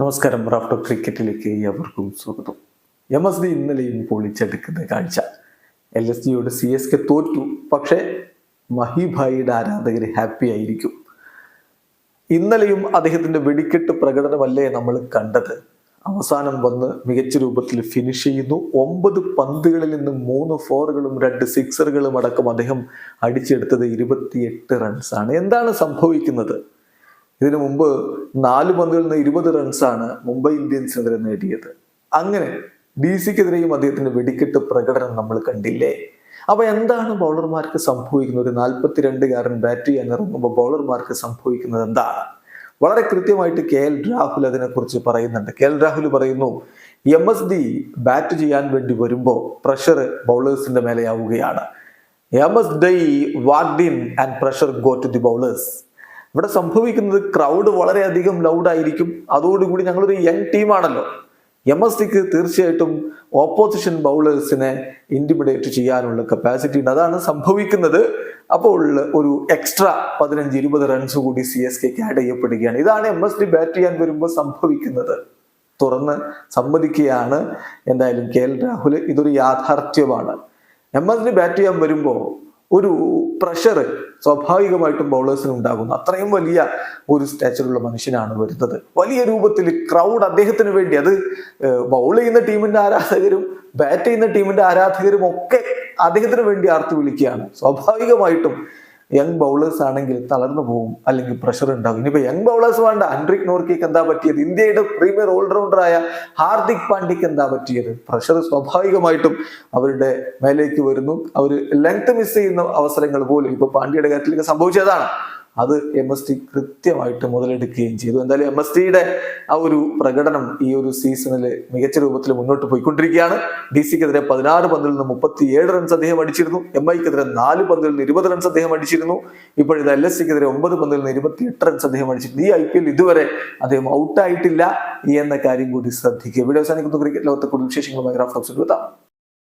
നമസ്കാരം. റാഫ്റ്റർ ക്രിക്കറ്റിലേക്ക് ഏവർക്കും സ്വാഗതം. എം എസ് ഡി ഇന്നലെയും പൊളിച്ചെടുക്കുന്ന കാഴ്ച. എൽ എസ് ജിയോട് സി എസ് കെ തോറ്റു. പക്ഷേ മഹിഭായിയുടെ ആരാധകർ ഹാപ്പി ആയിരിക്കും. ഇന്നലെയും അദ്ദേഹത്തിന്റെ വെടിക്കെട്ട് പ്രകടനമല്ലേ നമ്മൾ കണ്ടത്? അവസാനം വന്ന് മികച്ച രൂപത്തിൽ ഫിനിഷ് ചെയ്യുന്നു. ഒമ്പത് പന്തുകളിൽ നിന്ന് മൂന്ന് ഫോറുകളും രണ്ട് സിക്സറുകളും അടക്കം അദ്ദേഹം അടിച്ചെടുത്തത് ഇരുപത്തിയെട്ട് റൺസാണ് എന്താണ് സംഭവിക്കുന്നത്? ഇതിനു മുമ്പ് നാല് പന്തുകളിൽ നിന്ന് ഇരുപത് റൺസാണ് മുംബൈ ഇന്ത്യൻസിനെതിരെ നേടിയത്. അങ്ങനെ ഡി സിക്കെതിരെയും അദ്ദേഹത്തിന്റെ വെടിക്കെട്ട് പ്രകടനം നമ്മൾ കണ്ടില്ലേ? അപ്പൊ എന്താണ് ബൗളർമാർക്ക് സംഭവിക്കുന്നത്? ഒരു നാൽപ്പത്തിരണ്ടുകാരൻ ബാറ്റ് ചെയ്യാൻ ഇറങ്ങുമ്പോൾ ബൗളർമാർക്ക് സംഭവിക്കുന്നത് എന്താണ് വളരെ കൃത്യമായിട്ട് കെ എൽ രാഹുൽ അതിനെക്കുറിച്ച് പറയുന്നുണ്ട്. കെ എൽ രാഹുൽ പറയുന്നു എം എസ് ഡി ബാറ്റ് ചെയ്യാൻ വേണ്ടി വരുമ്പോൾ പ്രഷർ ബൗളേഴ്സിന്റെ മേലെയാവുകയാണ്. M S die ward in and pressure go to the bowlers ഇവിടെ സംഭവിക്കുന്നത് ക്രൗഡ് വളരെയധികം ലൗഡായിരിക്കും അതോടുകൂടി ഞങ്ങളൊരു യങ് ടീമാണല്ലോ എം എസ് സിക്ക് തീർച്ചയായിട്ടും ഓപ്പോസിഷൻ ബൗളേഴ്സിനെ ഇന്റിമിഡേറ്റ് ചെയ്യാനുള്ള കപ്പാസിറ്റി ഉണ്ട്. അതാണ് സംഭവിക്കുന്നത്. അപ്പോൾ ഒരു എക്സ്ട്രാ പതിനഞ്ച് ഇരുപത് റൺസ് കൂടി സി എസ് കെക്ക് ആഡ് ചെയ്യപ്പെടുകയാണ്. ഇതാണ് എം എസ് ഡി ബാറ്റ് ചെയ്യാൻ വരുമ്പോൾ സംഭവിക്കുന്നത്. തുറന്ന് സമ്മതിക്കുകയാണ്. എന്തായാലും കെ എൽ രാഹുൽ ഇതൊരു യാഥാർത്ഥ്യമാണ്. എം എസ് ഡി ബാറ്റ് ചെയ്യാൻ വരുമ്പോൾ ഒരു പ്രഷർ സ്വാഭാവികമായിട്ടും ബൗളേഴ്സിന് ഉണ്ടാകുന്നു. അത്രയും വലിയ ഒരു സ്റ്റാച്ചറുള്ള മനുഷ്യനാണ് വരുന്നത്. വലിയ രൂപത്തിൽ ക്രൗഡ് അദ്ദേഹത്തിന് വേണ്ടി അത് ബൗൾ ചെയ്യുന്ന ടീമിന്റെ ആരാധകരും ബാറ്റ് ചെയ്യുന്ന ടീമിന്റെ ആരാധകരും ഒക്കെ അദ്ദേഹത്തിന് വേണ്ടി ആർത്തി വിളിക്കുകയാണ്. സ്വാഭാവികമായിട്ടും യങ് ബൗളേഴ്സ് ആണെങ്കിൽ തളർന്നു പോകും അല്ലെങ്കിൽ പ്രഷർ ഉണ്ടാകും. ഇനിയിപ്പോ യങ് ബൗളേഴ്സ് വേണ്ട അൻഡ്രിക് നോർക്കിക്ക് എന്താ പറ്റിയത്? ഇന്ത്യയുടെ പ്രീമിയർ ഓൾറൗണ്ടറായ ഹാർദിക് പാണ്ഡ്യക്ക് എന്താ പറ്റിയത്? പ്രഷർ സ്വാഭാവികമായിട്ടും അവരുടെ മേലേക്ക് വരുന്നു. അവർ ലെങ്ത് മിസ് ചെയ്യുന്ന അവസരങ്ങൾ പോലും ഇപ്പൊ പാണ്ഡ്യയുടെ കാര്യത്തിലേക്ക് സംഭവിച്ചതാണ്. അത് എം എസ് ടി കൃത്യമായിട്ട് മുതലെടുക്കുകയും ചെയ്തു. എന്തായാലും എം എസ് ടിയുടെ ആ ഒരു പ്രകടനം ഈ ഒരു സീസണിൽ മികച്ച രൂപത്തിൽ മുന്നോട്ട് പോയിക്കൊണ്ടിരിക്കുകയാണ്. ഡി സിക്കെതിരെ പതിനാറ് പന്തിൽ നിന്ന് മുപ്പത്തിയേഴ് റൺസ് അദ്ദേഹം അടിച്ചിരുന്നു. എം ഐക്കെതിരെ നാല് പന്തിൽ നിന്ന് ഇരുപത് റൺസ് അദ്ദേഹം അടിച്ചിരുന്നു. ഇപ്പോഴിത് എൽ എസ് സിക്കെതിരെ ഒമ്പത് പന്തിൽ നിന്ന് ഇരുപത്തിയെട്ട് റൺസ് അദ്ദേഹം അടിച്ചിരുന്നു ഈ ഐ പി എൽ ഇതുവരെ അദ്ദേഹം ഔട്ടായിട്ടില്ല എന്ന കാര്യം കൂടി ശ്രദ്ധിക്കുക. ഇവിടെ അവസാനിക്കുന്നു. ക്രിക്കറ്റ് ലോകത്തെ കൂടുതൽ വിശേഷങ്ങളുമായി ഗ്രാഫ്